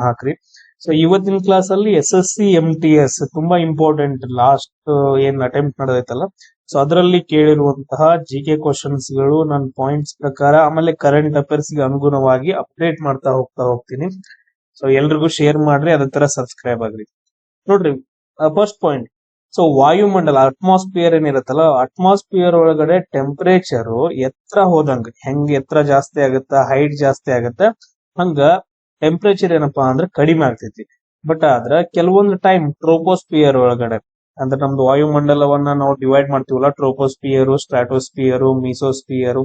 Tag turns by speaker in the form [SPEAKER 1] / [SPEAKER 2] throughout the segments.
[SPEAKER 1] ಹಾಕ್ರಿ. ಸೊ ಇವತ್ತಿನ ಕ್ಲಾಸ್ ಅಲ್ಲಿ S S C M T S ತುಂಬಾ ಇಂಪಾರ್ಟೆಂಟ್ ಲಾಸ್ಟ್ ಏನ್ ಅಟೆಂಪ್ಟ್ ನಡೆದೈತಲ್ಲ. ಸೊ ಅದರಲ್ಲಿ ಕೇಳಿರುವಂತಹ ಜಿ ಕೆ ಕ್ವಶನ್ಸ್ಗಳು, ನನ್ನ ಪಾಯಿಂಟ್ಸ್ ಪ್ರಕಾರ, ಆಮೇಲೆ ಕರೆಂಟ್ ಅಫೇರ್ಸ್ಗೆ ಅನುಗುಣವಾಗಿ ಅಪ್ಡೇಟ್ ಮಾಡ್ತಾ ಹೋಗ್ತಾ ಹೋಗ್ತೀನಿ. ಸೊ ಎಲ್ರಿಗೂ ಶೇರ್ ಮಾಡ್ರಿ, ಅದೇ ತರ ಸಬ್ಸ್ಕ್ರೈಬ್ ಆಗ್ರಿ. ನೋಡ್ರಿ ಫಸ್ಟ್ ಪಾಯಿಂಟ್ ಸೊ ವಾಯುಮಂಡಲ ಅಟ್ಮಾಸ್ಫಿಯರ್ ಏನಿರುತ್ತಲ್ಲ ಅಟ್ಮಾಸ್ಫಿಯರ್ ಒಳಗಡೆ ಟೆಂಪರೇಚರ್ ಎತ್ತರ ಹೋದಂಗ, ಹೆಂಗ್ ಎತ್ತರ ಜಾಸ್ತಿ ಆಗುತ್ತ ಹೈಟ್ ಜಾಸ್ತಿ ಆಗುತ್ತ, ಹಂಗ ಟೆಂಪರೇಚರ್ ಏನಪ್ಪಾ ಅಂದ್ರೆ ಕಡಿಮೆ ಆಗ್ತೈತಿ. ಬಟ್ ಆದ್ರ ಕೆಲವೊಂದು ಟೈಮ್ ಟ್ರೋಪೋಸ್ಪಿಯರ್ ಒಳಗಡೆ, ಅಂದ್ರೆ ನಮ್ದು ವಾಯುಮಂಡಲವನ್ನ ನಾವು ಡಿವೈಡ್ ಮಾಡ್ತೀವಲ್ಲ ಟ್ರೋಪೋಸ್ಪಿಯರ್ ಸ್ಟ್ರಾಟೋಸ್ಪಿಯರ್ ಮೀಸೋಸ್ಪಿಯರ್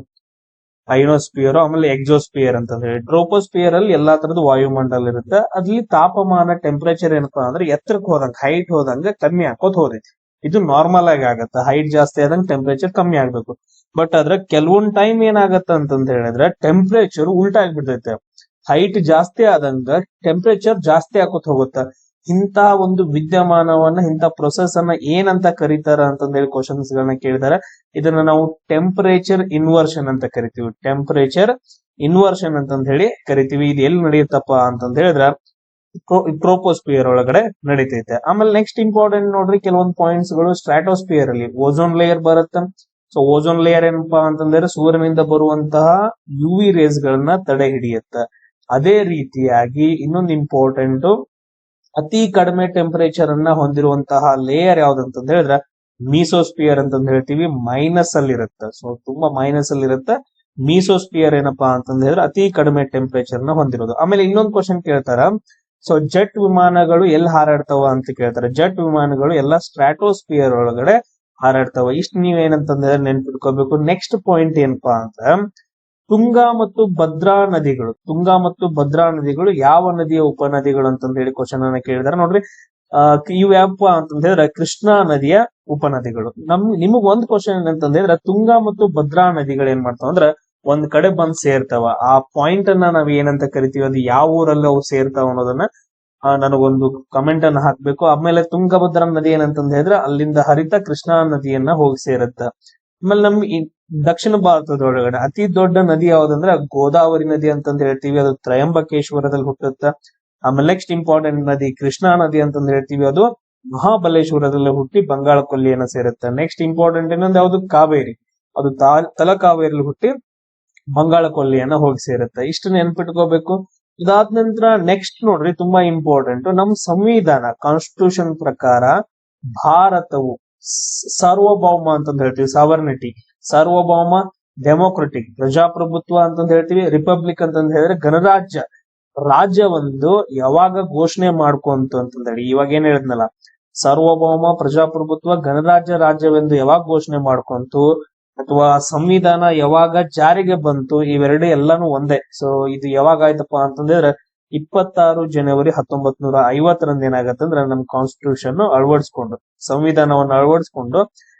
[SPEAKER 1] ಐನೋಸ್ಪಿಯರ್ ಆಮೇಲೆ ಎಕ್ಸೋಸ್ಪಿಯರ್ ಅಂತ ಹೇಳಿ. ಟ್ರೋಪೋಸ್ಪಿಯರ್ ಅಲ್ಲಿ ಎಲ್ಲಾ ತರದ ವಾಯುಮಂಡಲ ಇರುತ್ತೆ. ಅದ್ರಲ್ಲಿ ತಾಪಮಾನ ಟೆಂಪರೇಚರ್ ಏನಪ್ಪಾ ಅಂದ್ರೆ ಎತ್ತರಕ್ಕೆ ಹೋದಂಗ ಹೈಟ್ ಹೋದಂಗ ಕಮ್ಮಿ ಹಾಕೋದ್ ಹೋದೈತಿ. ಇದು ನಾರ್ಮಲ್ ಆಗಿ ಆಗತ್ತೆ. ಹೈಟ್ ಜಾಸ್ತಿ ಆದಂಗೆ ಟೆಂಪರೇಚರ್ ಕಮ್ಮಿ ಆಗ್ಬೇಕು. ಬಟ್ ಆದ್ರೆ ಕೆಲವೊಂದ್ ಟೈಮ್ ಏನಾಗತ್ತ ಅಂತಂದ ಹೇಳಿದ್ರೆ ಟೆಂಪರೇಚರ್ ಉಲ್ಟಾ ಆಗ್ಬಿಡ್ತೈತೆ ಹೈಟ್ ಜಾಸ್ತಿ ಆದಂಗ ಟೆಂಪರೇಚರ್ ಜಾಸ್ತಿ ಆಕೋತ ಹೋಗುತ್ತ. ಇಂತ ಒಂದು ವಿದ್ಯಮಾನವನ್ನ, ಇಂತ ಪ್ರೊಸೆಸ್ ಅನ್ನ ಏನಂತ ಕರೀತಾರ ಅಂತ ಹೇಳಿ ಕ್ವಶನ್ಸ್ ಗಳನ್ನ ಕೇಳಿದಾರೆ. ಇದನ್ನ ನಾವು ಟೆಂಪರೇಚರ್ ಇನ್ವರ್ಷನ್ ಅಂತ ಕರಿತೀವಿ. ಟೆಂಪರೇಚರ್ ಇನ್ವರ್ಷನ್ ಅಂತಂದ ಹೇಳಿ ಕರಿತೀವಿ. ಇದು ಎಲ್ಲಿ ನಡೆಯುತ್ತಪ್ಪ ಅಂತಂದ ಹೇಳಿದ್ರ ಟ್ರೋಪೋಸ್ಪಿಯರ್ ಒಳಗಡೆ ನಡೀತೈತೆ. ಆಮೇಲೆ ನೆಕ್ಸ್ಟ್ ಇಂಪಾರ್ಟೆಂಟ್ ನೋಡ್ರಿ, ಕೆಲವೊಂದು ಪಾಯಿಂಟ್ಸ್ಗಳು ಸ್ಟ್ರಾಟೋಸ್ಪಿಯರ್ ಅಲ್ಲಿ. ಓಝೋನ್ ಲೇಯರ್ ಬರುತ್ತೆ. ಸೊ ಓಝೋನ್ ಲೇಯರ್ ಏನಪ್ಪಾ ಅಂತಂದ್ರೆ ಸೂರ್ಯನಿಂದ ಬರುವಂತಹ ಯು ವಿ ರೇಸ್ ಗಳನ್ನ ತಡೆ ಹಿಡಿಯುತ್ತೆ ಅದೇ ರೀತಿಯಾಗಿ ಇನ್ನೊಂದು ಇಂಪಾರ್ಟೆಂಟ್ ಅತಿ ಕಡಿಮೆ ಟೆಂಪರೇಚರ್ ಅನ್ನ ಹೊಂದಿರುವಂತಹ ಲೇಯರ್ ಯಾವ್ದಂತಂದ ಹೇಳಿದ್ರೆ ಮೀಸೋಸ್ಪಿಯರ್ ಅಂತಂದ್ ಹೇಳ್ತೀವಿ ಮೈನಸ್ ಅಲ್ಲಿ ಇರುತ್ತೆ ಸೊ ತುಂಬಾ ಮೈನಸ್ ಅಲ್ಲಿ ಇರುತ್ತೆ ಮೀಸೋಸ್ಪಿಯರ್ ಏನಪ್ಪಾ ಅಂತಂದ ಹೇಳಿದ್ರೆ, ಅತಿ ಕಡಿಮೆ ಟೆಂಪರೇಚರ್ನ ಹೊಂದಿರೋದು. ಆಮೇಲೆ ಇನ್ನೊಂದು ಕ್ವಶನ್ ಕೇಳ್ತಾರ ಸೊ ಜೆಟ್ ವಿಮಾನಗಳು ಎಲ್ಲಿ ಹಾರಾಡ್ತಾವ ಅಂತ ಕೇಳ್ತಾರೆ. ಜೆಟ್ ವಿಮಾನಗಳು ಎಲ್ಲ ಸ್ಟ್ರಾಟೋಸ್ಪಿಯರ್ ಒಳಗಡೆ ಹಾರಾಡ್ತಾವ. ಇಷ್ಟ ನೀವೇನಂತಂದ್ರೆ ನೆನ್ಪಿಟ್ಕೋಬೇಕು. ನೆಕ್ಸ್ಟ್ ಪಾಯಿಂಟ್ ಏನಪ್ಪಾ ಅಂತ ತುಂಗಾ ಮತ್ತು ಭದ್ರಾ ನದಿಗಳು. ತುಂಗಾ ಮತ್ತು ಭದ್ರಾ ನದಿಗಳು ಯಾವ ನದಿಯ ಉಪನದಿಗಳು ಅಂತಂದ ಹೇಳಿ ಕ್ವಶನ್ ಅನ್ನ ಕೇಳಿದಾರೆ. ನೋಡ್ರಿ, ಆ ಇವು ಯಾವಪ್ಪ ಅಂತಂದ ಹೇಳಿದ್ರೆ ಕೃಷ್ಣಾ ನದಿಯ ಉಪನದಿಗಳು. ನಮ್, ನಿಮಗ್ ಒಂದ್ ಕ್ವಶನ್ ಹೇಳಿದ್ರೆ ತುಂಗಾ ಮತ್ತು ಭದ್ರಾ ನದಿಗಳು ಏನ್ ಮಾಡ್ತಾವ ಅಂದ್ರ ಒಂದ್ ಕಡೆ ಬಂದ್ ಸೇರ್ತಾವ. ಆ ಪಾಯಿಂಟ್ ಅನ್ನ ನಾವ್ ಏನಂತ ಕರಿತೀವಿ? ಅದು ಯಾವ ಊರಲ್ಲಿ ಅವು ಸೇರ್ತಾವ ಅನ್ನೋದನ್ನ ನನಗೊಂದು ಕಮೆಂಟ್ ಅನ್ನ ಹಾಕ್ಬೇಕು. ಆಮೇಲೆ ತುಂಗಭದ್ರಾ ನದಿ ಏನಂತಂದ ಹೇಳಿದ್ರೆ ಅಲ್ಲಿಂದ ಹರಿತ ಕೃಷ್ಣಾ ನದಿಯನ್ನ ಹೋಗಿ ಸೇರುತ್ತ. ಆಮೇಲೆ ನಮ್ ದಕ್ಷಿಣ ಭಾರತದೊಳಗಡೆ ಅತಿ ದೊಡ್ಡ ನದಿ ಯಾವ್ದಂದ್ರೆ ಗೋದಾವರಿ ನದಿ ಅಂತಂದ್ ಹೇಳ್ತೀವಿ. ಅದು ತ್ರಯಂಬಕೇಶ್ವರದಲ್ಲಿ ಹುಟ್ಟುತ್ತ ಆಮೇಲೆ ನೆಕ್ಸ್ಟ್ ಇಂಪಾರ್ಟೆಂಟ್ ನದಿ ಕೃಷ್ಣಾ ನದಿ ಅಂತಂದ್ ಹೇಳ್ತೀವಿ. ಅದು ಮಹಾಬಲೇಶ್ವರದಲ್ಲಿ ಹುಟ್ಟಿ ಬಂಗಾಳ ಕೊಲ್ಲಿಯನ್ನ ಸೇರುತ್ತೆ. ನೆಕ್ಸ್ಟ್ ಇಂಪಾರ್ಟೆಂಟ್ ಇನ್ನೊಂದು ಯಾವ್ದು? ಕಾವೇರಿ. ಅದು ತಾ- ತಲಕಾವೇರಿಯಲ್ಲಿ ಹುಟ್ಟಿ ಬಂಗಾಳ ಕೊಲ್ಲಿಯನ್ನ ಹೋಗಿ ಸೇರುತ್ತೆ. ಇಷ್ಟು ನೆನ್ಪಿಟ್ಕೋಬೇಕು. ಇದಾದ ನಂತರ ನೆಕ್ಸ್ಟ್ ನೋಡ್ರಿ ತುಂಬಾ ಇಂಪಾರ್ಟೆಂಟ್ ನಮ್ ಸಂವಿಧಾನ ಕಾನ್ಸ್ಟಿಟ್ಯೂಷನ್ ಪ್ರಕಾರ ಭಾರತವು ಸಾರ್ವಭೌಮ ಅಂತಂದ್ ಹೇಳ್ತೀವಿ. ಸಾವರ್ನಿಟಿ ಸಾರ್ವಭೌಮ, ಡೆಮೋಕ್ರೆಟಿಕ್, ಪ್ರಜಾಪ್ರಭುತ್ವ ಅಂತಂದ್ ಹೇಳ್ತೀವಿ, ರಿಪಬ್ಲಿಕ್ ಅಂತಂದ್ ಹೇಳಿದ್ರೆ ಗಣರಾಜ್ಯ. ರಾಜ್ಯ ಒಂದು ಯಾವಾಗ ಘೋಷಣೆ ಮಾಡ್ಕೊಂತು ಅಂತಂದ್ ಹೇಳಿ ಇವಾಗ ಏನ್ ಹೇಳಿದ್ನಲ್ಲ, ಸಾರ್ವಭೌಮ, ಪ್ರಜಾಪ್ರಭುತ್ವ, ಗಣರಾಜ್ಯ ರಾಜ್ಯವೆಂದು ಯಾವಾಗ ಘೋಷಣೆ ಮಾಡ್ಕೊಂತು, ಅಥವಾ ಸಂವಿಧಾನ ಯಾವಾಗ ಜಾರಿಗೆ ಬಂತು, ಇವೆರಡು ಎಲ್ಲಾನು ಒಂದೇ. ಸೊ ಇದು ಯಾವಾಗ ಆಯ್ತಪ್ಪ ಅಂತಂದ್ರೆ ಇಪ್ಪತ್ತಾರು ಜನವರಿ ಹತ್ತೊಂಬತ್ ನೂರ ಐವತ್ತರಂದ ಏನಾಗತ್ತಂದ್ರೆ, ನಮ್ ಕಾನ್ಸ್ಟಿಟ್ಯೂಷನ್ ಅಳವಡಿಸ್ಕೊಂಡು, ಸಂವಿಧಾನವನ್ನು ಅಳವಡಿಸ್ಕೊಂಡು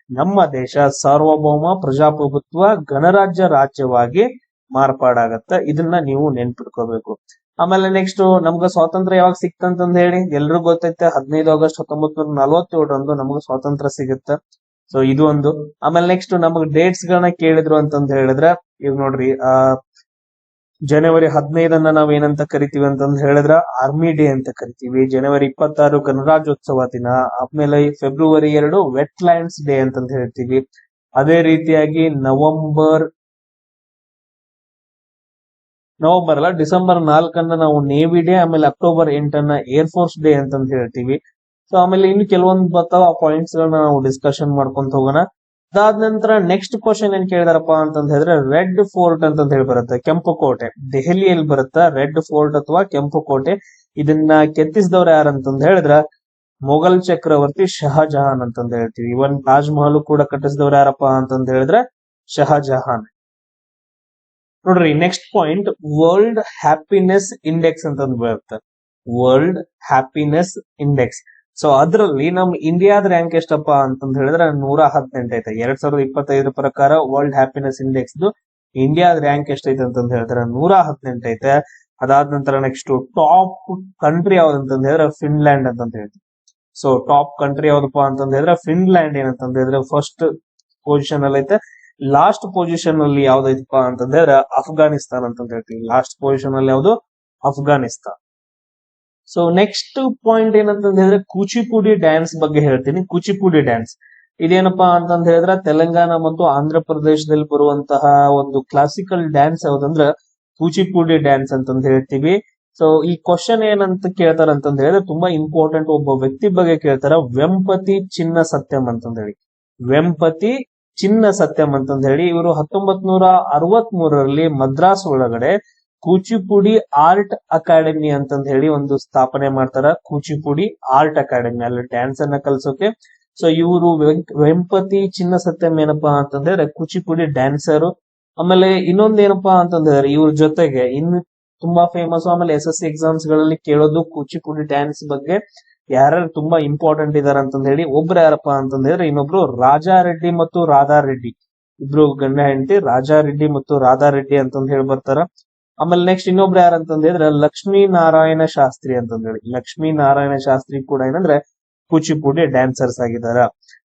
[SPEAKER 1] ನಮ್ಮ ದೇಶ ಸಾರ್ವಭೌಮ ಪ್ರಜಾಪ್ರಭುತ್ವ ಗಣರಾಜ್ಯ ರಾಜ್ಯವಾಗಿ ಮಾರ್ಪಾಡಾಗತ್ತ. ಇದನ್ನ ನೀವು ನೆನ್ಪಿಟ್ಕೋಬೇಕು. ಆಮೇಲೆ ನೆಕ್ಸ್ಟ್ ನಮ್ಗ ಸ್ವಾತಂತ್ರ್ಯ ಯಾವಾಗ ಸಿಕ್ತಂತಂದ ಹೇಳಿ? ಎಲ್ರಿಗೂ ಗೊತ್ತೈತೆ, ಹದಿನೈದು ಆಗಸ್ಟ್ ಹತ್ತೊಂಬತ್ ನೂರ ನಲವತ್ತೇಳರಂದು ನಮ್ಗೆ ಸ್ವಾತಂತ್ರ್ಯ ಸಿಗುತ್ತೆ. ಸೊ ಇದು ಒಂದು. ಆಮೇಲೆ ನೆಕ್ಸ್ಟ್ ನಮಗ್ ಡೇಟ್ಸ್ ಗಳನ್ನ ಕೇಳಿದ್ರು ಅಂತಂದ್ ಹೇಳಿದ್ರೆ ಈಗ ನೋಡ್ರಿ, ಆ ಜನವರಿ ಹದಿನೈದನ್ನ ನಾವ್ ಏನಂತ ಕರಿತೀವಿ ಅಂತಂದ್ರೆ ಹೇಳಿದ್ರ ಆರ್ಮಿ ಡೇ ಅಂತ ಕರಿತೀವಿ. ಜನವರಿ ಇಪ್ಪತ್ತಾರು ಗಣರಾಜ್ಯೋತ್ಸವ ದಿನ. ಆಮೇಲೆ ಫೆಬ್ರವರಿ ಎರಡು ವೆಟ್ ಲ್ಯಾಂಡ್ಸ್ ಡೇ ಅಂತಂದ್ ಹೇಳ್ತೀವಿ. ಅದೇ ರೀತಿಯಾಗಿ ನವೆಂಬರ್ ನವೆಂಬರ್ ಅಲ್ಲ ಡಿಸೆಂಬರ್ ನಾಲ್ಕನ್ನ ನಾವು ನೇವಿ ಡೇ ಆಮೇಲೆ ಅಕ್ಟೋಬರ್ ಎಂಟನ್ನ ಏರ್ ಫೋರ್ಸ್ ಡೇ ಅಂತಂದ್ ಹೇಳ್ತೀವಿ. ಸೊ ಆಮೇಲೆ ಇನ್ನು ಕೆಲವೊಂದು ಬರ್ತಾವ ಪಾಯಿಂಟ್ಸ್ ಗಳನ್ನ ನಾವು ಡಿಸ್ಕಷನ್ ಮಾಡ್ಕೊಂತ ಹೋಗೋಣ. ಅದಾದ ನಂತರ ನೆಕ್ಸ್ಟ್ ಕ್ವಶನ್ ಏನ್ ಕೇಳಿದಾರಪ್ಪ ಅಂತಂದ ಹೇಳಿದ್ರೆ ರೆಡ್ ಫೋರ್ಟ್ ಅಂತ ಹೇಳಿ ಬರುತ್ತೆ, ಕೆಂಪು ಕೋಟೆ. ದೆಹಲಿಯಲ್ಲಿ ಬರುತ್ತೆ ರೆಡ್ ಫೋರ್ಟ್ ಅಥವಾ ಕೆಂಪು ಕೋಟೆ? ಇದನ್ನ ಕೆತ್ತಿಸಿದವ್ರು ಯಾರಂತಂದ್ ಹೇಳಿದ್ರ, ಮೊಘಲ್ ಚಕ್ರವರ್ತಿ ಶಹಜಹಾನ್ ಅಂತಂದ ಹೇಳ್ತೀವಿ. ಇವನ್ ತಾಜ್ ಮಹಲ್ ಕೂಡ ಕಟ್ಟಿಸಿದವ್ರು ಯಾರಪ್ಪ ಅಂತಂದ ಹೇಳಿದ್ರೆ, ಶಹಜಹಾನ್. ನೋಡ್ರಿ next point world happiness index ಅಂತಂದ್ ಬರುತ್ತೆ. ವರ್ಲ್ಡ್ ಹ್ಯಾಪಿನೆಸ್ ಇಂಡೆಕ್ಸ್ ಸೊ ಅದರಲ್ಲಿ ನಮ್ ಇಂಡಿಯಾದ ರ್ಯಾಂಕ್ ಎಷ್ಟಪ್ಪ ಅಂತಂದ್ ಹೇಳಿದ್ರೆ ನೂರ ಹದಿನೆಂಟು ಐತೆ. ಎರಡ್ ಸಾವಿರದ ಇಪ್ಪತ್ತೈದರ ಪ್ರಕಾರ ವರ್ಲ್ಡ್ ಹ್ಯಾಪಿನೆಸ್ ಇಂಡೆಕ್ಸ್ ಇಂಡಿಯಾದ ರ್ಯಾಂಕ್ ಎಷ್ಟೈತೆ ಅಂತಂದ್ ಹೇಳಿದ್ರೆ ನೂರ ಹದಿನೆಂಟು ಐತೆ. ಅದಾದ ನಂತರ ನೆಕ್ಸ್ಟ್ ಟಾಪ್ ಕಂಟ್ರಿ ಯಾವ್ದಂತಂದ್ ಹೇಳಿದ್ರೆ ಫಿನ್ಲ್ಯಾಂಡ್ ಅಂತ ಹೇಳ್ತೀವಿ. ಸೊ ಟಾಪ್ ಕಂಟ್ರಿ ಯಾವ್ದಪ್ಪ ಅಂತಂದ್ ಹೇಳಿದ್ರೆ ಫಿನ್ಲ್ಯಾಂಡ್ ಏನಂತಂದ್ ಹೇಳಿದ್ರೆ ಫಸ್ಟ್ ಪೊಸಿಷನ್ ಅಲ್ಲಿ ಐತೆ. ಲಾಸ್ಟ್ ಪೊಸಿಷನ್ ಅಲ್ಲಿ ಯಾವ್ದೈತಪ್ಪ ಅಂತಂದ್ರೆ ಅಫ್ಘಾನಿಸ್ತಾನ್ ಅಂತಂದ ಹೇಳ್ತೀವಿ. ಲಾಸ್ಟ್ ಪೊಸಿಷನ್ ಅಲ್ಲಿ ಯಾವ್ದು? ಅಫ್ಘಾನಿಸ್ತಾನ್ ಸೊ ನೆಕ್ಸ್ಟ್ ಪಾಯಿಂಟ್ ಏನಂತಂದ ಹೇಳಿದ್ರೆ ಕೂಚಿಪುಡಿ ಡ್ಯಾನ್ಸ್ ಬಗ್ಗೆ ಹೇಳ್ತೀನಿ. ಕೂಚಿಪುಡಿ ಡ್ಯಾನ್ಸ್ ಇದೇನಪ್ಪಾ ಅಂತಂದ ಹೇಳಿದ್ರೆ ತೆಲಂಗಾಣ ಮತ್ತು ಆಂಧ್ರ ಪ್ರದೇಶದಲ್ಲಿ ಬರುವಂತಹ ಒಂದು ಕ್ಲಾಸಿಕಲ್ ಡ್ಯಾನ್ಸ್ ಯಾವ್ದಂದ್ರ ಕೂಚಿಪುಡಿ ಡ್ಯಾನ್ಸ್ ಅಂತಂದ್ ಹೇಳ್ತೀವಿ. ಸೊ ಈ ಕ್ವಶನ್ ಏನಂತ ಕೇಳ್ತಾರ ಅಂತಂದ ಹೇಳಿದ್ರೆ ತುಂಬಾ ಇಂಪಾರ್ಟೆಂಟ್ ಒಬ್ಬ ವ್ಯಕ್ತಿ ಬಗ್ಗೆ ಕೇಳ್ತಾರ. ವೆಂಪತಿ ಚಿನ್ನ ಸತ್ಯಂ ಅಂತಂದ ಹೇಳಿ. ವೆಂಪತಿ ಚಿನ್ನ ಸತ್ಯಂ ಅಂತಂದ ಹೇಳಿ. ಇವರು ಹತ್ತೊಂಬತ್ ನೂರ ಅರವತ್ ಮದ್ರಾಸ್ ಒಳಗಡೆ ಕೂಚಿಪುಡಿ ಆರ್ಟ್ ಅಕಾಡೆಮಿ ಅಂತಂದ ಹೇಳಿ ಒಂದು ಸ್ಥಾಪನೆ ಮಾಡ್ತಾರ. ಕೂಚಿಪುಡಿ ಆರ್ಟ್ ಅಕಾಡೆಮಿ, ಅಲ್ಲಿ ಡ್ಯಾನ್ಸ್ ಅನ್ನ ಕಲ್ಸೋಕೆ. ಸೊ ಇವರು ವೆಂಪತಿ ಚಿನ್ನ ಸತ್ಯಂ ಏನಪ್ಪಾ ಅಂತಂದ್ರೆ ಕೂಚಿಪುಡಿ ಡ್ಯಾನ್ಸರ್ ಆಮೇಲೆ ಇನ್ನೊಂದ್ ಏನಪ್ಪಾ ಅಂತಂದ್ರೆ ಇವ್ರ ಜೊತೆಗೆ ಇನ್ನು ತುಂಬಾ ಫೇಮಸ್ ಆಮೇಲೆ ಎಸ್ ಎಸ್ ಎಕ್ಸಾಮ್ಸ್ಗಳಲ್ಲಿ ಕೇಳೋದು ಕೂಚಿಪುಡಿ ಡ್ಯಾನ್ಸ್ ಬಗ್ಗೆ. ಯಾರು ತುಂಬಾ ಇಂಪಾರ್ಟೆಂಟ್ ಇದಾರೆ ಅಂತಂದ ಹೇಳಿ ಒಬ್ರು ಯಾರಪ್ಪ ಅಂತಂದ್ರೆ ಇನ್ನೊಬ್ರು ರಾಜಾ ರೆಡ್ಡಿ ಮತ್ತು ರಾಧಾ ರೆಡ್ಡಿ ಇಬ್ರು ಗಂಡ, ಹೆಂಡತಿ ರಾಜಾ ರೆಡ್ಡಿ ಮತ್ತು ರಾಧಾ ರೆಡ್ಡಿ ಅಂತಂದ್ ಹೇಳಿ ಬರ್ತಾರ. ಆಮೇಲೆ ನೆಕ್ಸ್ಟ್ ಇನ್ನೊಬ್ರು ಯಾರು ಹೇಳಿದ್ರೆ ಲಕ್ಷ್ಮೀ ನಾರಾಯಣ ಶಾಸ್ತ್ರಿ ಅಂತಂದ ಹೇಳಿ. ಲಕ್ಷ್ಮೀ ನಾರಾಯಣ ಶಾಸ್ತ್ರಿ ಕೂಡ ಏನಂದ್ರೆ ಕೂಚಿಪುಡಿ ಡ್ಯಾನ್ಸರ್ಸ್ ಆಗಿದಾರ.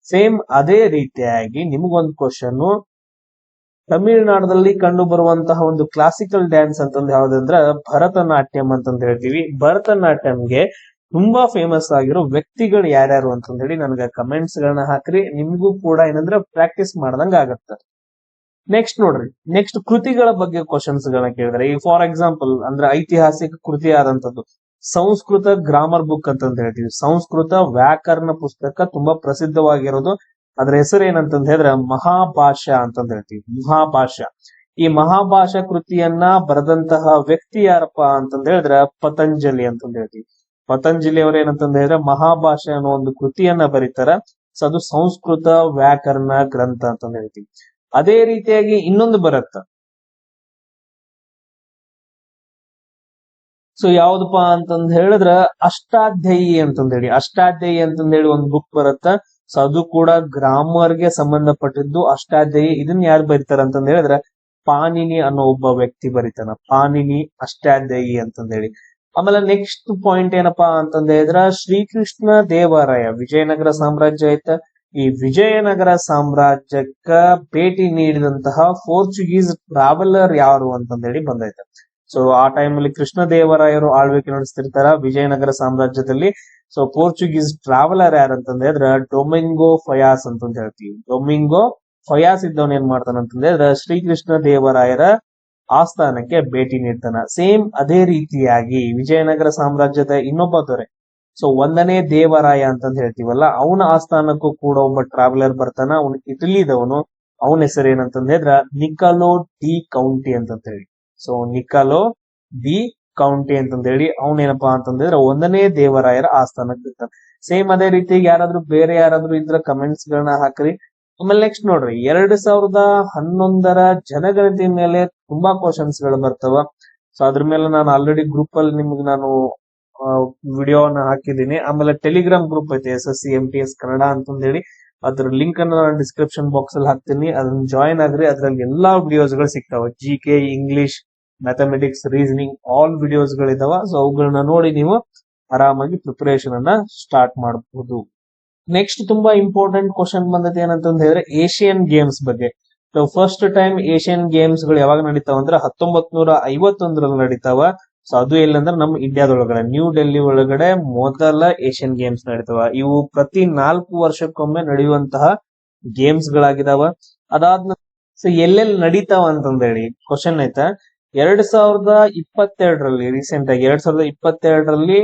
[SPEAKER 1] ಸೇಮ್ ಅದೇ ರೀತಿಯಾಗಿ ನಿಮಗೊಂದು ಕ್ವಶನ್ ತಮಿಳುನಾಡದಲ್ಲಿ ಕಂಡು ಬರುವಂತಹ ಒಂದು ಕ್ಲಾಸಿಕಲ್ ಡ್ಯಾನ್ಸ್ ಅಂತಂದ್ ಯಾವ್ದಂದ್ರ ಭರತನಾಟ್ಯಂ ಅಂತಂದ್ ಹೇಳ್ತೀವಿ. ಭರತನಾಟ್ಯಂಗೆ ತುಂಬಾ ಫೇಮಸ್ ಆಗಿರೋ ವ್ಯಕ್ತಿಗಳು ಯಾರ್ಯಾರು ಅಂತಂದ್ ಹೇಳಿ ನನಗೆ ಕಮೆಂಟ್ಸ್ ಗಳನ್ನ ಹಾಕ್ರಿ. ನಿಮ್ಗೂ ಕೂಡ ಏನಂದ್ರೆ ಪ್ರಾಕ್ಟೀಸ್ ಮಾಡ್ದಂಗ ಆಗತ್ತ. ನೆಕ್ಸ್ಟ್ ನೋಡ್ರಿ. ನೆಕ್ಸ್ಟ್ ಕೃತಿಗಳ ಬಗ್ಗೆ ಕ್ವಶನ್ಸ್ ಗಳನ್ನ ಕೇಳಿದ್ರೆ ಈ ಫಾರ್ ಎಕ್ಸಾಂಪಲ್ ಅಂದ್ರೆ ಐತಿಹಾಸಿಕ ಕೃತಿ ಆದಂತದ್ದು ಸಂಸ್ಕೃತ ಗ್ರಾಮರ್ ಬುಕ್ ಅಂತಂದ್ ಹೇಳ್ತೀವಿ. ಸಂಸ್ಕೃತ ವ್ಯಾಕರಣ ಪುಸ್ತಕ ತುಂಬಾ ಪ್ರಸಿದ್ಧವಾಗಿರೋದು. ಅದ್ರ ಹೆಸರು ಏನಂತಂದ್ ಹೇಳಿದ್ರೆ, ಮಹಾಭಾಷ್ಯ ಅಂತಂದ್ ಹೇಳ್ತೀವಿ. ಮಹಾಭಾಷ್ಯ. ಈ ಮಹಾಭಾಷಾ ಕೃತಿಯನ್ನ ಬರೆದಂತಹ ವ್ಯಕ್ತಿ ಯಾರಪ್ಪ ಅಂತಂದ್ ಹೇಳಿದ್ರೆ, ಪತಂಜಲಿ ಅಂತಂದ್ ಹೇಳ್ತೀವಿ. ಪತಂಜಲಿ ಅವ್ರ ಏನಂತಂದ್ ಹೇಳಿದ್ರೆ ಮಹಾಭಾಷೆ ಅನ್ನೋ ಒಂದು ಕೃತಿಯನ್ನ ಬರೀತಾರ. ಸೊ ಅದು ಸಂಸ್ಕೃತ ವ್ಯಾಕರಣ ಗ್ರಂಥ ಅಂತಂದ್ ಹೇಳ್ತೀವಿ. ಅದೇ ರೀತಿಯಾಗಿ ಇನ್ನೊಂದು ಬರತ್ತ. ಸೊ ಯಾವ್ದಪ್ಪ ಅಂತಂದ್ ಹೇಳಿದ್ರ, ಅಷ್ಟಾಧ್ಯಾಯಿ ಅಂತಂದ್ ಹೇಳಿ ಅಷ್ಟಾಧ್ಯಾಯಿ ಅಂತಂದ್ ಹೇಳಿ ಒಂದು ಬುಕ್ ಬರುತ್ತ. ಸೊ ಅದು ಕೂಡ ಗ್ರಾಮರ್ಗೆ ಸಂಬಂಧಪಟ್ಟಿದ್ದು ಅಷ್ಟಾಧ್ಯಾಯಿ. ಇದನ್ನ ಯಾರು ಬರೀತಾರ ಅಂತಂದ ಹೇಳಿದ್ರ ಪಾನಿನಿ ಅನ್ನೋ ಒಬ್ಬ ವ್ಯಕ್ತಿ ಬರೀತಾನ. ಪಾನಿನಿ ಅಷ್ಟಾಧ್ಯಾಯಿ ಅಂತಂದ್ ಹೇಳಿ ಆಮೇಲೆ ನೆಕ್ಸ್ಟ್ ಪಾಯಿಂಟ್ ಏನಪ್ಪಾ ಅಂತಂದ ಹೇಳಿದ್ರ, ಶ್ರೀಕೃಷ್ಣ ದೇವರಾಯ, ವಿಜಯನಗರ ಸಾಮ್ರಾಜ್ಯ ಆಯ್ತ ಈ ವಿಜಯನಗರ ಸಾಮ್ರಾಜ್ಯಕ್ಕ ಭೇಟಿ ನೀಡಿದಂತಹ ಪೋರ್ಚುಗೀಸ್ ಟ್ರಾವೆಲರ್ ಯಾರು ಅಂತಂದೇಳಿ ಬಂದೈತೆ. ಸೊ ಆ ಟೈಮಲ್ಲಿ ಕೃಷ್ಣ ದೇವರಾಯರು ಆಳ್ವಿಕೆ ನಡೆಸ್ತಿರ್ತಾರ ವಿಜಯನಗರ ಸಾಮ್ರಾಜ್ಯದಲ್ಲಿ. ಸೊ ಪೋರ್ಚುಗೀಸ್ ಟ್ರಾವೆಲರ್ ಯಾರು ಅಂತಂದ್ರೆ ಡೊಮಿಂಗೋ ಫಯಾಸ್ ಅಂತ ಹೇಳ್ತೀವಿ. ಡೊಮಿಂಗೋ ಫಯಾಸ್ ಇದ್ದವನ್ ಏನ್ ಮಾಡ್ತಾನ ಅಂತಂದ್ರೆ ಶ್ರೀ ಶ್ರೀಕೃಷ್ಣ ದೇವರಾಯರ ಆಸ್ಥಾನಕ್ಕೆ ಭೇಟಿ ನೀಡ್ತಾನ. ಸೇಮ್ ಅದೇ ರೀತಿಯಾಗಿ ವಿಜಯನಗರ ಸಾಮ್ರಾಜ್ಯದ ಇನ್ನೊಬ್ಬ ದೊರೆ ಸೊ ಒಂದನೇ ದೇವರಾಯ ಅಂತಂದ್ ಹೇಳ್ತೀವಲ್ಲ, ಅವನ ಆಸ್ಥಾನಕ್ಕೂ ಕೂಡ ಒಬ್ಬ ಟ್ರಾವೆಲರ್ ಬರ್ತಾನ, ಅವನು ಇಟಲಿದವನು, ಅವನ ಹೆಸರು ಏನಂತಂದ ಹೇಳಿದ್ರ, ನಿಕಲೋ ಡಿ ಕೌಂಟಿ ಅಂತಂತ ಹೇಳಿ. ಸೊ ನಿಕಲೋ ದಿ ಕೌಂಟಿ ಅಂತಂದ ಹೇಳಿ, ಅವನೇನಪ್ಪಾ ಅಂತಂದ್ರೆ ಒಂದನೇ ದೇವರಾಯರ ಆಸ್ಥಾನಕ್ಕೆ ಇರ್ತಾನೆ ಸೇಮ್ ಅದೇ ರೀತಿ ಯಾರಾದ್ರೂ ಬೇರೆ ಯಾರಾದ್ರೂ ಇದ್ರ ಕಮೆಂಟ್ಸ್ ಗಳನ್ನ ಹಾಕ್ರಿ. ಆಮೇಲೆ ನೆಕ್ಸ್ಟ್ ನೋಡ್ರಿ, ಎರಡ್ ಸಾವಿರದ ಹನ್ನೊಂದರ ಜನಗಣತಿ ಮೇಲೆ ತುಂಬಾ ಕ್ವಶನ್ಸ್ಗಳು ಬರ್ತವ. ಸೊ ಅದ್ರ ಮೇಲೆ ನಾನು ಆಲ್ರೆಡಿ ಗ್ರೂಪ್ ಅಲ್ಲಿ ನಿಮ್ಗೆ ನಾನು ವಿಡಿಯೋನ ಹಾಕಿದ್ದೀನಿ. ಆಮೇಲೆ ಟೆಲಿಗ್ರಾಮ್ ಗ್ರೂಪ್ ಐತೆ S S C M T S Kannada ಅಂತಂದೇಳಿ. ಅದ್ರ ಲಿಂಕ್ ಅನ್ನ ನಾನು ಡಿಸ್ಕ್ರಿಪ್ಷನ್ ಬಾಕ್ಸ್ ಅಲ್ಲಿ ಹಾಕ್ತೀನಿ. ಅದನ್ನ ಜಾಯಿನ್ ಆಗ್ರಿ. ಅದ್ರಲ್ಲಿ ಎಲ್ಲಾ ವಿಡಿಯೋಸ್ಗಳು ಸಿಗ್ತಾವ. G K English mathematics reasoning all videos ಗಳಿದಾವ so ಅವುಗಳನ್ನ ನೋಡಿ ನೀವು ಆರಾಮಾಗಿ ಪ್ರಿಪರೇಷನ್ ಅನ್ನ ಸ್ಟಾರ್ಟ್ ಮಾಡಬಹುದು ನೆಕ್ಸ್ಟ್ ತುಂಬಾ ಇಂಪಾರ್ಟೆಂಟ್ ಕ್ವಶನ್ ಬಂದದ್ದು ಏನಂತಂದ್ರೆ ಏಷ್ಯನ್ ಗೇಮ್ಸ್ ಬಗ್ಗೆ. ಫಸ್ಟ್ ಟೈಮ್ ಏಷ್ಯನ್ ಗೇಮ್ಸ್ಗಳು ಯಾವಾಗ ನಡೀತಾವ ಅಂದ್ರೆ ಹತ್ತೊಂಬತ್ ನೂರ ಐವತ್ತೊಂದರಲ್ಲಿ ನಡೀತಾವ. ಸೊ ಅದು ಎಲ್ಲಂದ್ರೆ ನಮ್ಮ ಇಂಡಿಯಾದೊಳಗಡೆ ನ್ಯೂ ಡೆಲ್ಲಿ ಒಳಗಡೆ ಮೊದಲ ಏಷ್ಯನ್ ಗೇಮ್ಸ್ ನಡೀತಾವ. ಇವು ಪ್ರತಿ ನಾಲ್ಕು ವರ್ಷಕ್ಕೊಮ್ಮೆ ನಡೆಯುವಂತಹ ಗೇಮ್ಸ್ ಗಳಾಗಿದಾವ ಅದಾದ್ನ ಸೊ ಎಲ್ಲೆಲ್ಲಿ ನಡೀತಾವ ಅಂತಂದೇಳಿ ಕ್ವಶನ್ ಆಯ್ತಾ ಎರಡ್ ಸಾವಿರದ ಇಪ್ಪತ್ತೆರಡರಲ್ಲಿ ರೀಸೆಂಟ್ ಆಗಿ ಎರಡ್ ಸಾವಿರದ ಇಪ್ಪತ್ತೆರಡರಲ್ಲಿ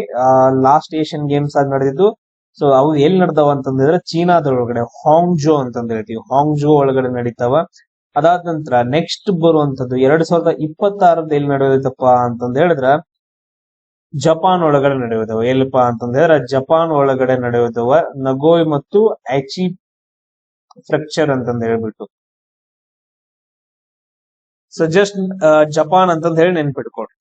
[SPEAKER 1] ಲಾಸ್ಟ್ ಏಷ್ಯನ್ ಗೇಮ್ಸ್ ಆಗಿ ನಡೆದಿದ್ದು. ಸೊ ಅವು ಎಲ್ಲಿ ನಡೆದಾವ ಅಂತಂದ್ರೆ ಚೀನಾದೊಳಗಡೆ ಹಾಂಗ್ ಜೋ ಅಂತಂದ ಹೇಳ್ತೀವಿ ಹಾಂಗ್ ಜೋ ಒಳಗಡೆ ನಡೀತಾವ. ಅದಾದ ನಂತರ ನೆಕ್ಸ್ಟ್ ಬರುವಂತದ್ದು ಎರಡ್ ಸಾವಿರದ ಇಪ್ಪತ್ತಾರದ ಎಲ್ಲಿ ನಡೆಯೋದಪ್ಪ ಅಂತಂದ ಹೇಳಿದ್ರ, ಜಪಾನ್ ಒಳಗಡೆ ನಡೆಯೋದವ ಎಲ್ಲಪ್ಪ ಅಂತಂದ್ರೆ ಜಪಾನ್ ಒಳಗಡೆ ನಡೆಯೋದವ ನಗೋಯ್ ಮತ್ತು ಅಚಿ ಫ್ರಾಕ್ಚರ್ ಅಂತಂದ ಹೇಳ್ಬಿಟ್ಟು. ಸೊ ಜಸ್ಟ್ ಜಪಾನ್ ಅಂತಂದ ಹೇಳಿ ನೆನ್ಪಿಟ್ಕೊಡ್ರಿ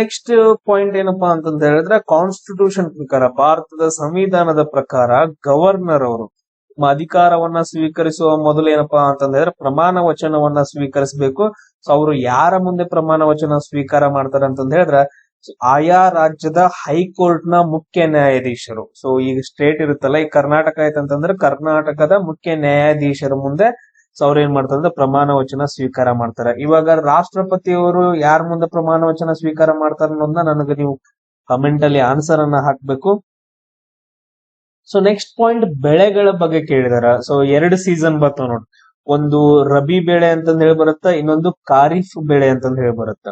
[SPEAKER 1] ನೆಕ್ಸ್ಟ್ ಪಾಯಿಂಟ್ ಏನಪ್ಪಾ ಅಂತಂದ ಹೇಳಿದ್ರೆ ಕಾನ್ಸ್ಟಿಟ್ಯೂಷನ್ ಪ್ರಕಾರ, ಭಾರತದ ಸಂವಿಧಾನದ ಪ್ರಕಾರ ಗವರ್ನರ್ ಅವರು ಅಧಿಕಾರವನ್ನ ಸ್ವೀಕರಿಸುವ ಮೊದಲು ಏನಪ್ಪಾ ಅಂತಂದ್ರೆ ಪ್ರಮಾಣ ವಚನವನ್ನ ಸ್ವೀಕರಿಸಬೇಕು. ಸೊ ಅವರು ಯಾರ ಮುಂದೆ ಪ್ರಮಾಣ ವಚನ ಸ್ವೀಕಾರ ಮಾಡ್ತಾರೆ ಅಂತಂದ ಹೇಳಿದ್ರೆ ಆಯಾ ರಾಜ್ಯದ ಹೈಕೋರ್ಟ್ನ ಮುಖ್ಯ ನ್ಯಾಯಾಧೀಶರು. ಸೊ ಈಗ ಸ್ಟೇಟ್ ಇರುತ್ತಲ್ಲ, ಈ ಕರ್ನಾಟಕ ಆಯ್ತಂತಂದ್ರೆ ಕರ್ನಾಟಕದ ಮುಖ್ಯ ನ್ಯಾಯಾಧೀಶರ ಮುಂದೆ ಸೊ ಅವ್ರ ಏನ್ ಮಾಡ್ತಾರೆ ಪ್ರಮಾಣ ವಚನ ಸ್ವೀಕಾರ ಮಾಡ್ತಾರೆ. ಇವಾಗ ರಾಷ್ಟ್ರಪತಿಯವರು ಯಾರ ಮುಂದೆ ಪ್ರಮಾಣ ವಚನ ಸ್ವೀಕಾರ ಮಾಡ್ತಾರೆ ಅನ್ನೋದನ್ನ ನನಗೆ ನೀವು ಕಮೆಂಟ್ ಅಲ್ಲಿ ಆನ್ಸರ್ ಅನ್ನ ಹಾಕ್ಬೇಕು. ಸೊ ನೆಕ್ಸ್ಟ್ ಪಾಯಿಂಟ್ ಬೆಳೆಗಳ ಬಗ್ಗೆ ಕೇಳಿದಾರ. ಸೊ ಎರಡು ಸೀಸನ್ ಬರ್ತಾವ ನೋಡಿ. ಒಂದು ರಬಿ ಬೆಳೆ ಅಂತಂದ್ ಹೇಳಿ ಬರುತ್ತ, ಇನ್ನೊಂದು ಖಾರಿಫ್ ಬೆಳೆ ಅಂತಂದ್ ಹೇಳಿ ಬರುತ್ತ.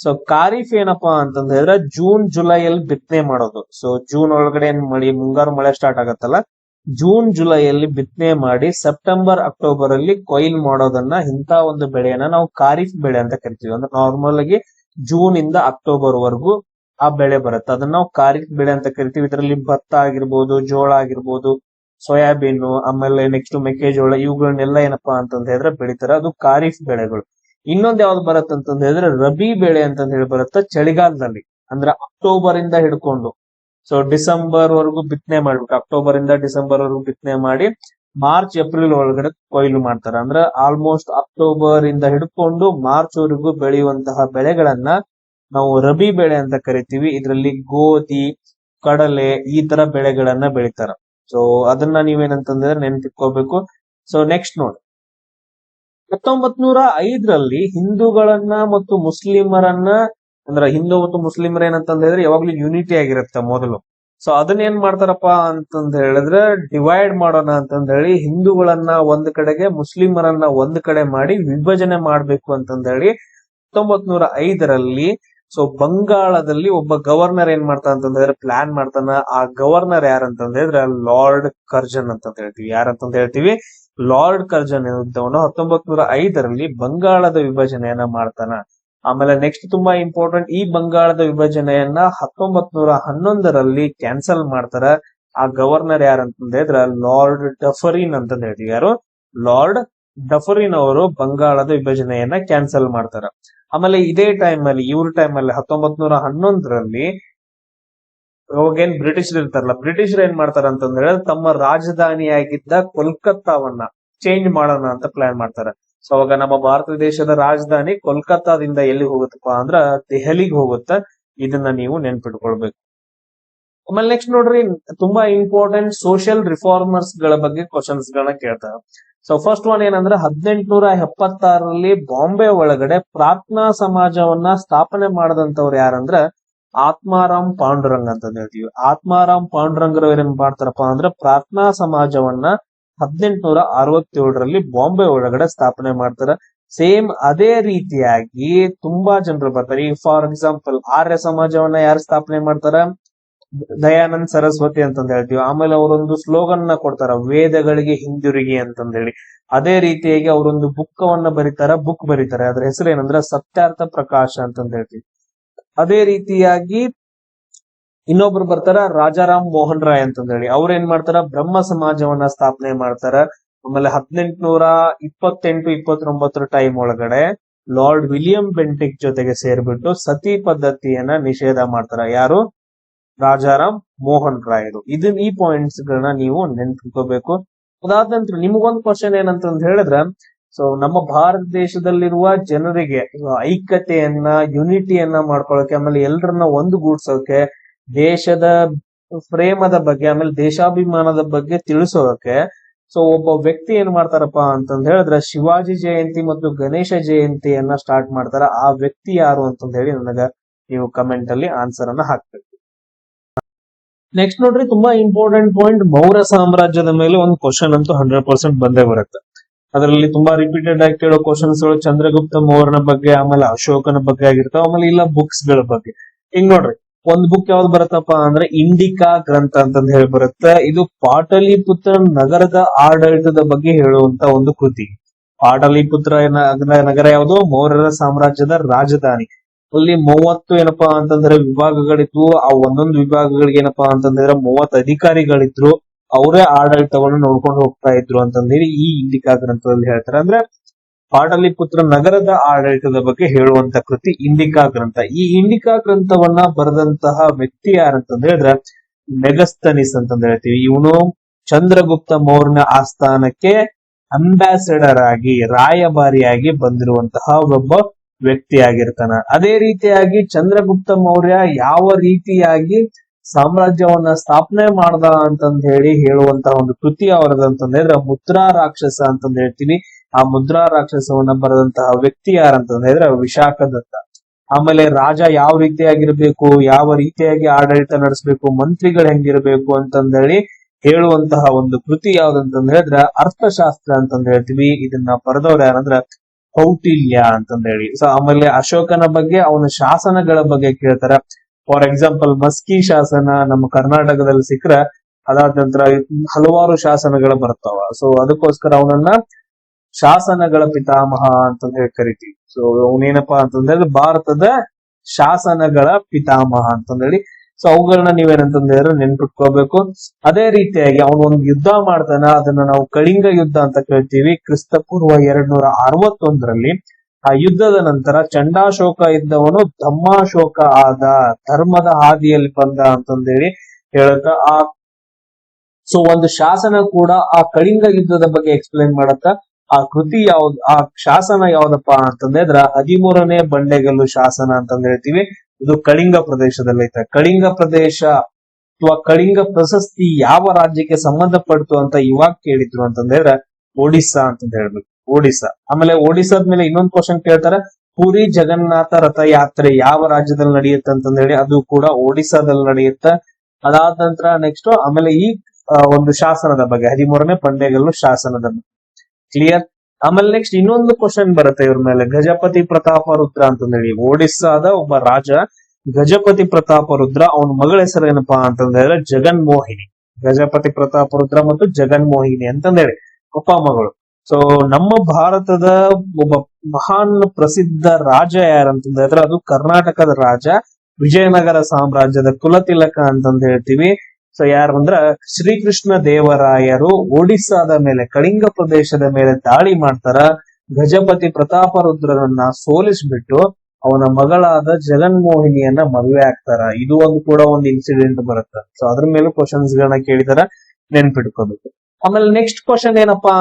[SPEAKER 1] ಸೊ ಖಾರಿಫ್ ಏನಪ್ಪಾ ಅಂತಂದ್ ಹೇಳಿದ್ರೆ ಜೂನ್ ಜುಲೈಯಲ್ಲಿ ಬಿತ್ತನೆ ಮಾಡೋದು. ಸೊ ಜೂನ್ ಒಳಗಡೆ ಏನ್ ಮಳೆ, ಮುಂಗಾರು ಮಳೆ ಸ್ಟಾರ್ಟ್ ಆಗತ್ತಲ್ಲ ಜೂನ್ ಜುಲೈಯಲ್ಲಿ ಬಿತ್ತನೆ ಮಾಡಿ ಸೆಪ್ಟೆಂಬರ್ ಅಕ್ಟೋಬರ್ ಅಲ್ಲಿ ಕೊಯ್ಲ್ ಮಾಡೋದನ್ನ ಇಂತ ಒಂದು ಬೆಳೆಯನ್ನ ನಾವು ಖಾರಿಫ್ ಬೆಳೆ ಅಂತ ಕರಿತೀವಿ. ಅಂದ್ರೆ ನಾರ್ಮಲ್ ಆಗಿ ಜೂನ್ ಇಂದ ಅಕ್ಟೋಬರ್ ವರೆಗೂ ಆ ಬೆಳೆ ಬರುತ್ತೆ. ಅದನ್ನ ನಾವು ಖಾರಿಫ್ ಬೆಳೆ ಅಂತ ಕರಿತೀವಿ. ಇದರಲ್ಲಿ ಭತ್ತ ಆಗಿರ್ಬೋದು, ಜೋಳ ಆಗಿರ್ಬೋದು, ಸೋಯಾಬೀನ್, ಆಮೇಲೆ ನೆಕ್ಸ್ಟ್ ಮೆಕ್ಕೆಜೋಳ ಇವುಗಳನ್ನೆಲ್ಲ ಏನಪ್ಪಾ ಅಂತಂದ ಹೇಳಿದ್ರೆ ಬೆಳಿತಾರ. ಅದು ಖಾರಿಫ್ ಬೆಳೆಗಳು. ಇನ್ನೊಂದ್ ಯಾವ್ದು ಬರುತ್ತೆ ಅಂತಂದ ಹೇಳಿದ್ರೆ ರಬಿ ಬೆಳೆ ಅಂತ ಹೇಳಿ ಬರುತ್ತೆ ಚಳಿಗಾಲದಲ್ಲಿ. ಅಂದ್ರೆ ಅಕ್ಟೋಬರ್ ಇಂದ ಹಿಡ್ಕೊಂಡು. ಸೊ ಡಿಸೆಂಬರ್ ವರೆಗೂ ಬಿತ್ತನೆ ಮಾಡ್ಬಿಟ್ಟು ಅಕ್ಟೋಬರ್ ಇಂದ ಡಿಸೆಂಬರ್ ವರೆಗೂ ಬಿತ್ತನೆ ಮಾಡಿ ಮಾರ್ಚ್, ಏಪ್ರಿಲ್ ಒಳಗಡೆ ಕೊಯ್ಲು ಮಾಡ್ತಾರೆ. ಅಂದ್ರೆ ಆಲ್ಮೋಸ್ಟ್ ಅಕ್ಟೋಬರ್ ಇಂದ ಹಿಡ್ಕೊಂಡು ಮಾರ್ಚ್ ವರೆಗೂ ಬೆಳೆಯುವಂತಹ ಬೆಳೆಗಳನ್ನ ನಾವು ರಬಿ ಬೆಳೆ ಅಂತ ಕರಿತೀವಿ. ಇದರಲ್ಲಿ ಗೋಧಿ, ಕಡಲೆ ಈ ತರ ಬೆಳೆಗಳನ್ನ ಬೆಳಿತಾರ. ಸೊ ಅದನ್ನ ನೀವೇನಂತಂದ್ರೆ ನೆನ್ಪಿಟ್ಕೋಬೇಕು. ಸೊ ನೆಕ್ಸ್ಟ್ ನೋಡಿ. ಹತ್ತೊಂಬತ್ ನೂರ ಐದರಲ್ಲಿ ಹಿಂದೂಗಳನ್ನ ಮತ್ತು ಮುಸ್ಲಿಮರನ್ನ, ಅಂದ್ರ ಹಿಂದೂ ಮತ್ತು ಮುಸ್ಲಿಮರ ಏನಂತಂದ ಹೇಳಿದ್ರೆ ಯಾವಾಗ್ಲೂ ಯೂನಿಟಿ ಆಗಿರುತ್ತೆ ಮೊದಲು. ಸೊ ಅದನ್ನ ಏನ್ ಮಾಡ್ತಾರಪ್ಪ ಅಂತಂದ ಹೇಳಿದ್ರೆ ಡಿವೈಡ್ ಮಾಡೋಣ ಅಂತಂದ ಹೇಳಿ ಹಿಂದೂಗಳನ್ನ ಒಂದ್ ಕಡೆಗೆ, ಮುಸ್ಲಿಮರನ್ನ ಒಂದ್ ಕಡೆ ಮಾಡಿ ವಿಭಜನೆ ಮಾಡ್ಬೇಕು ಅಂತಂದ ಹೇಳಿ ಹತ್ತೊಂಬತ್ ನೂರ ಐದರಲ್ಲಿ ಸೊ ಬಂಗಾಳದಲ್ಲಿ ಒಬ್ಬ ಗವರ್ನರ್ ಏನ್ ಮಾಡ್ತಾನ ಅಂತಂದ ಹೇಳಿದ್ರೆ ಪ್ಲಾನ್ ಮಾಡ್ತಾನ. ಆ ಗವರ್ನರ್ ಯಾರಂತಂದ ಹೇಳಿದ್ರೆ ಲಾರ್ಡ್ ಕರ್ಜನ್ ಅಂತ ಹೇಳ್ತೀವಿ. ಯಾರಂತಂದ ಹೇಳ್ತೀವಿ? ಲಾರ್ಡ್ ಕರ್ಜನ್ ಇದ್ದವನು ಹತ್ತೊಂಬತ್ ನೂರ ಐದರಲ್ಲಿ ಬಂಗಾಳದ ವಿಭಜನೆಯನ್ನ ಮಾಡ್ತಾನ. ಆಮೇಲೆ ನೆಕ್ಸ್ಟ್ ತುಂಬಾ ಇಂಪಾರ್ಟೆಂಟ್ ಈ ಬಂಗಾಳದ ವಿಭಜನೆಯನ್ನ ಹತ್ತೊಂಬತ್ ನೂರ ಹನ್ನೊಂದರಲ್ಲಿ ಕ್ಯಾನ್ಸಲ್ ಮಾಡ್ತಾರ. ಆ ಗವರ್ನರ್ ಯಾರಂತಂದ ಹೇಳಿದ್ರೆ ಲಾರ್ಡ್ ಡಫರಿನ್ ಅಂತ ಹೇಳ್ತೀವಿ. ಯಾರು? ಲಾರ್ಡ್ ಡಫರಿನ್ ಅವರು ಬಂಗಾಳದ ವಿಭಜನೆಯನ್ನ ಕ್ಯಾನ್ಸಲ್ ಮಾಡ್ತಾರ. ಆಮೇಲೆ ಇದೇ ಟೈಮ್ ಅಲ್ಲಿ, ಇವ್ರ ಟೈಮ್ ಅಲ್ಲಿ ಹತ್ತೊಂಬತ್ ನೂರ ಹನ್ನೊಂದರಲ್ಲಿ ಅವಾಗೇನ್ ಬ್ರಿಟಿಷರ್ ಇರ್ತಾರಲ್ಲ, ಬ್ರಿಟಿಷರ್ ಏನ್ ಮಾಡ್ತಾರ ಅಂತಂದ್ರೆ ತಮ್ಮ ತಮ್ಮ ರಾಜಧಾನಿಯಾಗಿದ್ದ ಕೋಲ್ಕತ್ತಾವನ್ನ ಚೇಂಜ್ ಮಾಡೋಣ ಅಂತ ಪ್ಲಾನ್ ಮಾಡ್ತಾರೆ. ಸೊ ಅವಾಗ ನಮ್ಮ ಭಾರತ ದೇಶದ ರಾಜಧಾನಿ ಕೋಲ್ಕತ್ತಾದಿಂದ ಎಲ್ಲಿ ಹೋಗುತ್ತಪ್ಪ ಅಂದ್ರ ದೆಹಲಿಗೆ ಹೋಗುತ್ತೆ. ಇದನ್ನ ನೀವು ನೆನ್ಪಿಟ್ಕೊಳ್ಬೇಕು. ಆಮೇಲೆ ನೆಕ್ಸ್ಟ್ ನೋಡ್ರಿ, ತುಂಬಾ ಇಂಪಾರ್ಟೆಂಟ್ ಸೋಷಿಯಲ್ ರಿಫಾರ್ಮರ್ಸ್ಗಳ ಬಗ್ಗೆ ಕ್ವಶನ್ಸ್ ಗಳನ್ನ ಕೇಳ್ತಾರೆ ಸೊ ಫಸ್ಟ್ ಒನ್ ಏನಂದ್ರೆ ಹದಿನೆಂಟುನೂರ ಎಪ್ಪತ್ತಾರರಲ್ಲಿ ಬಾಂಬೆ ಒಳಗಡೆ ಪ್ರಾರ್ಥನಾ ಸಮಾಜವನ್ನ ಸ್ಥಾಪನೆ ಮಾಡದಂತವ್ರು ಯಾರಂದ್ರೆ ಆತ್ಮಾರಾಮ್ ಪಾಂಡುರಂಗ್ ಅಂತ ಹೇಳ್ತೀವಿ. ಆತ್ಮಾರಾಮ್ ಪಾಂಡುರಂಗರವ್ರು ಏನ್ ಮಾಡ್ತಾರಪ್ಪ ಅಂದ್ರೆ ಪ್ರಾರ್ಥನಾ ಸಮಾಜವನ್ನ ಹದಿನೆಂಟುನೂರ ಅರವತ್ತೇಳರಲ್ಲಿ ಬಾಂಬೆ ಒಳಗಡೆ ಸ್ಥಾಪನೆ ಮಾಡ್ತಾರ. ಸೇಮ್ ಅದೇ ರೀತಿಯಾಗಿ ತುಂಬಾ ಜನರು ಬರ್ತಾರೆ. ಈಗ ಫಾರ್ ಎಕ್ಸಾಂಪಲ್, ಆರ್ಯ ಸಮಾಜವನ್ನ ಯಾರು ಸ್ಥಾಪನೆ ಮಾಡ್ತಾರ? ದಯಾನಂದ್ ಸರಸ್ವತಿ ಅಂತಂದ ಹೇಳ್ತೀವಿ. ಆಮೇಲೆ ಅವರೊಂದು ಸ್ಲೋಗನ್ನ ಕೊಡ್ತಾರ, ವೇದಗಳಿಗೆ ಹಿಂದಿರುಗಿ ಅಂತಂದೇಳಿ. ಅದೇ ರೀತಿಯಾಗಿ ಅವರೊಂದು ಬುಕ್ಕವನ್ನ ಬರೀತಾರ, ಬುಕ್ ಬರೀತಾರೆ. ಅದ್ರ ಹೆಸರು ಏನಂದ್ರೆ ಸತ್ಯಾರ್ಥ ಪ್ರಕಾಶ ಅಂತಂದ ಹೇಳ್ತೀವಿ. ಅದೇ ರೀತಿಯಾಗಿ ಇನ್ನೊಬ್ರು ಬರ್ತಾರ ರಾಜಾರಾಮ್ ಮೋಹನ್ ರಾಯ್ ಅಂತಂದೇಳಿ ಅವ್ರ ಏನ್ ಮಾಡ್ತಾರ, ಬ್ರಹ್ಮ ಸಮಾಜವನ್ನ ಸ್ಥಾಪನೆ ಮಾಡ್ತಾರ. ಆಮೇಲೆ ಹದಿನೆಂಟುನೂರ ಇಪ್ಪತ್ತೆಂಟು, ಇಪ್ಪತ್ತೊಂಬತ್ತರ ಟೈಮ್ ಒಳಗಡೆ ಲಾರ್ಡ್ ವಿಲಿಯಂ ಬೆಂಟಿಕ್ ಜೊತೆಗೆ ಸೇರ್ಬಿಟ್ಟು ಸತಿ ಪದ್ಧತಿಯನ್ನ ನಿಷೇಧ ಮಾಡ್ತಾರ. ಯಾರು? ರಾಜಾರಾಮ್ ಮೋಹನ್ ರಾಯರು. ಇದನ್ ಈ ಪಾಯಿಂಟ್ಸ್ ಗಳನ್ನ ನೀವು ನೆನ್ಪಿಟ್ಕೋಬೇಕು. ಅದಾದ ನಂತರ ನಿಮಗೊಂದು ಕ್ವಶನ್ ಏನಂತಂದ್ ಹೇಳಿದ್ರೆ ಸೊ ನಮ್ಮ ಭಾರತ ದೇಶದಲ್ಲಿರುವ ಜನರಿಗೆ ಐಕ್ಯತೆಯನ್ನ ಯುನಿಟಿಯನ್ನ ಮಾಡ್ಕೊಳ್ಳೋಕೆ ಆಮೇಲೆ ಎಲ್ಲರನ್ನ ಒಂದುಗೂಡ್ಸೋಕೆ, ದೇಶದ ಪ್ರೇಮದ ಬಗ್ಗೆ, ಆಮೇಲೆ ದೇಶಾಭಿಮಾನದ ಬಗ್ಗೆ ತಿಳಿಸೋಕೆ ಸೊ ಒಬ್ಬ ವ್ಯಕ್ತಿ ಏನ್ ಮಾಡ್ತಾರಪ್ಪ ಅಂತಂದ್ ಹೇಳಿದ್ರೆ, ಶಿವಾಜಿ ಜಯಂತಿ ಮತ್ತು ಗಣೇಶ ಜಯಂತಿಯನ್ನ ಸ್ಟಾರ್ಟ್ ಮಾಡ್ತಾರ. ಆ ವ್ಯಕ್ತಿ ಯಾರು ಅಂತಂದ್ ಹೇಳಿ ನನಗ ನೀವು ಕಮೆಂಟ್ ಅಲ್ಲಿ ಆನ್ಸರ್ ಅನ್ನ ಹಾಕ್ಬೇಕು. ನೆಕ್ಸ್ಟ್ ನೋಡ್ರಿ, ತುಂಬಾ ಇಂಪಾರ್ಟೆಂಟ್ ಪಾಯಿಂಟ್ ಮೌರ್ಯ ಸಾಮ್ರಾಜ್ಯದ ಮೇಲೆ ಒಂದು ಕ್ವಶನ್ ಅಂತೂ ಹಂಡ್ರೆಡ್ ಪರ್ಸೆಂಟ್ ಬಂದೇ ಬರುತ್ತೆ. ಅದರಲ್ಲಿ ತುಂಬಾ ರಿಪೀಟೆಡ್ ಆಗಿ ಕೇಳೋ ಕ್ವಶನ್ಸ್ಗಳು ಚಂದ್ರಗುಪ್ತ ಮೌರ್ಯನ ಬಗ್ಗೆ, ಆಮೇಲೆ ಅಶೋಕನ ಬಗ್ಗೆ ಆಗಿರ್ತಾವ, ಆಮೇಲೆ ಇಲ್ಲ ಬುಕ್ಸ್ಗಳ ಬಗ್ಗೆ. ಹಿಂಗ್ ನೋಡ್ರಿ, ಒಂದ್ ಬುಕ್ ಯಾವ್ದು ಬರುತ್ತಪ್ಪ ಅಂದ್ರೆ ಇಂಡಿಕಾ ಗ್ರಂಥ ಅಂತಂದ್ ಹೇಳಿ ಬರುತ್ತೆ. ಇದು ಪಾಟಲಿಪುತ್ರ ನಗರದ ಆಡಳಿತದ ಬಗ್ಗೆ ಹೇಳುವಂತ ಒಂದು ಕೃತಿ. ಪಾಟಲಿಪುತ್ರ ನಗರ ಯಾವುದು? ಮೌರ್ಯರ ಸಾಮ್ರಾಜ್ಯದ ರಾಜಧಾನಿ. ಅಲ್ಲಿ ಮೂವತ್ತು ಏನಪ್ಪಾ ಅಂತಂದ್ರೆ ವಿಭಾಗಗಳಿದ್ವು. ಆ ಒಂದೊಂದು ವಿಭಾಗಗಳಿಗೆ ಏನಪ್ಪಾ ಅಂತಂದ್ರೆ ಮೂವತ್ತು ಅಧಿಕಾರಿಗಳಿದ್ರು. ಅವರೇ ಆಡಳಿತವನ್ನು ನೋಡ್ಕೊಂಡು ಹೋಗ್ತಾ ಇದ್ರು ಅಂತಂದೇಳಿ ಈ ಇಂಡಿಕಾ ಗ್ರಂಥದಲ್ಲಿ ಹೇಳ್ತಾರೆ. ಅಂದ್ರೆ ಪಾಟಲಿಪುತ್ರ ನಗರದ ಆಡಳಿತದ ಬಗ್ಗೆ ಹೇಳುವಂತ ಕೃತಿ ಇಂಡಿಕಾ ಗ್ರಂಥ. ಈ ಇಂಡಿಕಾ ಗ್ರಂಥವನ್ನ ಬರೆದಂತಹ ವ್ಯಕ್ತಿ ಯಾರಂತಂದ್ರೆ ಹೇಳಿದ್ರೆ ಮೆಗಸ್ತನಿಸ್ ಅಂತಂದ ಹೇಳ್ತೀವಿ. ಇವನು ಚಂದ್ರಗುಪ್ತ ಮೌರ್ಯನ ಆಸ್ಥಾನಕ್ಕೆ ಅಂಬಾಸಿಡರ್ ಆಗಿ, ರಾಯಭಾರಿಯಾಗಿ ಬಂದಿರುವಂತಹ ಒಬ್ಬ ವ್ಯಕ್ತಿ ಆಗಿರ್ತಾನ ಅದೇ ರೀತಿಯಾಗಿ ಚಂದ್ರಗುಪ್ತ ಮೌರ್ಯ ಯಾವ ರೀತಿಯಾಗಿ ಸಾಮ್ರಾಜ್ಯವನ್ನ ಸ್ಥಾಪನೆ ಮಾಡ್ದ ಅಂತಂದ ಹೇಳಿ ಹೇಳುವಂತಹ ಒಂದು ಕೃತಿ ಅವರದಂತಂದ್ರೆ ಮುದ್ರಾ ರಾಕ್ಷಸ ಅಂತಂದ ಹೇಳ್ತೀನಿ. ಆ ಮುದ್ರಾ ರಾಕ್ಷಸವನ್ನ ಬರೆದಂತಹ ವ್ಯಕ್ತಿ ಯಾರಂತಂದ್ರೆ ಹೇಳಿದ್ರೆ ವಿಶಾಖದತ್ತ. ಆಮೇಲೆ ರಾಜ ಯಾವ ರೀತಿಯಾಗಿರ್ಬೇಕು, ಯಾವ ರೀತಿಯಾಗಿ ಆಡಳಿತ ನಡೆಸಬೇಕು, ಮಂತ್ರಿಗಳು ಹೆಂಗಿರ್ಬೇಕು ಅಂತಂದೇಳಿ ಹೇಳುವಂತಹ ಒಂದು ಕೃತಿ ಯಾವ್ದಂತಂದ್ರೆ ಹೇಳಿದ್ರ ಅರ್ಥಶಾಸ್ತ್ರ ಅಂತಂದ ಹೇಳ್ತೀವಿ ಇದನ್ನ ಬರೆದವ್ರು ಯಾರಂದ್ರ ಕೌಟಿಲ್ಯ ಅಂತಂದೇಳಿ. ಸೊ ಆಮೇಲೆ ಅಶೋಕನ ಬಗ್ಗೆ ಅವನ ಶಾಸನಗಳ ಬಗ್ಗೆ ಕೇಳ್ತಾರೆ. ಫಾರ್ ಎಕ್ಸಾಂಪಲ್ ಮಸ್ಕಿ ಶಾಸನ ನಮ್ಮ ಕರ್ನಾಟಕದಲ್ಲಿ ಸಿಕ್ಕರೆ, ಅದಾದ ನಂತರ ಹಲವಾರು ಶಾಸನಗಳು ಬರ್ತಾವ. ಸೊ ಅದಕ್ಕೋಸ್ಕರ ಅವನನ್ನ ಶಾಸನಗಳ ಪಿತಾಮಹ ಅಂತಂದ ಹೇಳಿ ಕರಿತೀವಿ. ಸೊ ಅವನೇನಪ್ಪಾ ಅಂತಂದ್ರೆ ಭಾರತದ ಶಾಸನಗಳ ಪಿತಾಮಹ ಅಂತಂದೇಳಿ ಸೊ ಅವುಗಳನ್ನ ನೀವೇನಂತಂದ್ರೆ ನೆನ್ಪಿಟ್ಕೋಬೇಕು. ಅದೇ ರೀತಿಯಾಗಿ ಅವನು ಒಂದು ಯುದ್ಧ ಮಾಡ್ತಾನ, ಅದನ್ನ ನಾವು ಕಳಿಂಗ ಯುದ್ಧ ಅಂತ ಕೇಳ್ತೀವಿ ಕ್ರಿಸ್ತಪೂರ್ವ ಎರಡ್ ನೂರ ಅರವತ್ತೊಂದರಲ್ಲಿ ಆ ಯುದ್ಧದ ನಂತರ ಚಂಡಾಶೋಕ ಇದ್ದವನು ಧಮ್ಮಾಶೋಕ ಆದ, ಧರ್ಮದ ಹಾದಿಯಲ್ಲಿ ಬಂದ ಅಂತಂದೇಳಿ ಹೇಳುತ್ತ, ಆ ಸೊ ಒಂದು ಶಾಸನ ಕೂಡ ಆ ಕಳಿಂಗ ಯುದ್ಧದ ಬಗ್ಗೆ ಎಕ್ಸ್ಪ್ಲೈನ್ ಮಾಡತ್ತ, ಆ ಕೃತಿ ಯಾವ್ದು, ಆ ಶಾಸನ ಯಾವ್ದಪ್ಪ ಅಂತಂದ್ರೆ ಹದಿಮೂರನೇ ಬಂಡೆಗಲ್ಲು ಶಾಸನ ಅಂತಂದ್ ಹೇಳ್ತೀವಿ ಇದು ಕಳಿಂಗ ಪ್ರದೇಶದಲ್ಲಿ ಐತೆ ಕಳಿಂಗ ಪ್ರದೇಶ ಅಥವಾ ಕಳಿಂಗ ಪ್ರಶಸ್ತಿ ಯಾವ ರಾಜ್ಯಕ್ಕೆ ಸಂಬಂಧಪಡ್ತು ಅಂತ ಇವಾಗ ಕೇಳಿದ್ರು ಅಂತಂದ್ರೆ ಒಡಿಸ್ಸಾ ಅಂತ ಹೇಳ್ಬೇಕು. ಒಡಿಸ್ಸಾ. ಆಮೇಲೆ ಒಡಿಸ್ಸಾದ ಮೇಲೆ ಇನ್ನೊಂದು ಕ್ವಶನ್ ಕೇಳ್ತಾರೆ. ಪುರಿ ಜಗನ್ನಾಥ ರಥಯಾತ್ರೆ ಯಾವ ರಾಜ್ಯದಲ್ಲಿ ನಡೆಯುತ್ತೆ ಅಂತಂದ ಹೇಳಿ ಅದು ಕೂಡ ಒಡಿಸ್ಸಾದಲ್ಲಿ ನಡೆಯುತ್ತೆ. ಅದಾದ ನಂತರ ನೆಕ್ಸ್ಟ್ ಆಮೇಲೆ ಈ ಒಂದು ಶಾಸನದ ಬಗ್ಗೆ, ಹದಿಮೂರನೇ ಪಂಡ್ಯಗಲ್ಲು ಶಾಸನದ ಬಗ್ಗೆ. ಕ್ಲಿಯರ್ ಆಮೇಲೆ ನೆಕ್ಸ್ಟ್ ಇನ್ನೊಂದು ಕ್ವಶನ್ ಬರುತ್ತೆ ಇವ್ರ ಮೇಲೆ. ಗಜಪತಿ ಪ್ರತಾಪ ರುದ್ರ ಅಂತಂದೇಳಿ. ಒಡಿಸ್ಸಾದ ಒಬ್ಬ ರಾಜ, ಗಜಪತಿ ಪ್ರತಾಪ ರುದ್ರ ಅವನ ಮಗಳ ಹೆಸರು ಏನಪ್ಪಾ ಅಂತಂದ್ರೆ ಜಗನ್ಮೋಹಿನಿ. ಗಜಪತಿ ಪ್ರತಾಪ ರುದ್ರ ಮತ್ತು ಜಗನ್ಮೋಹಿನಿ ಅಂತಂದೇಳಿ. ಅಪ್ಪ ಮಗಳು. ಸೊ ನಮ್ಮ ಭಾರತದ ಒಬ್ಬ ಮಹಾನ್ ಪ್ರಸಿದ್ಧ ರಾಜ ಯಾರಂತಂದ್ರೆ ಅದು ಕರ್ನಾಟಕದ ರಾಜ. ವಿಜಯನಗರ ಸಾಮ್ರಾಜ್ಯದ ಕುಲತಿಲಕ ಅಂತಂದ ಹೇಳ್ತೀವಿ. ಸೊ ಯಾರು ಅಂದ್ರ ಶ್ರೀಕೃಷ್ಣ ದೇವರಾಯರು ಒಡಿಸ್ಸಾದ ಮೇಲೆ, ಕಳಿಂಗ ಪ್ರದೇಶದ ಮೇಲೆ ದಾಳಿ ಮಾಡ್ತಾರ. ಗಜಪತಿ ಪ್ರತಾಪರುದ್ರನನ್ನ ಸೋಲಿಸ್ಬಿಟ್ಟು ಅವನ ಮಗಳಾದ ಜಗನ್ಮೋಹಿನಿಯನ್ನ ಮದುವೆ ಆಗ್ತಾರ. ಇದು ಒಂದು ಕೂಡ ಒಂದು ಇನ್ಸಿಡೆಂಟ್ ಬರುತ್ತೆ. ಸೊ ಅದ್ರ ಮೇಲೂ ಕ್ವಶನ್ಸ್ ಗಳನ್ನ ಕೇಳಿದಾರ ನೆನ್ಪಿಟ್ಕೋಬೇಕು. ಆಮೇಲೆ ನೆಕ್ಸ್ಟ್ ಕ್ವಶನ್ ಏನಪ್ಪಾ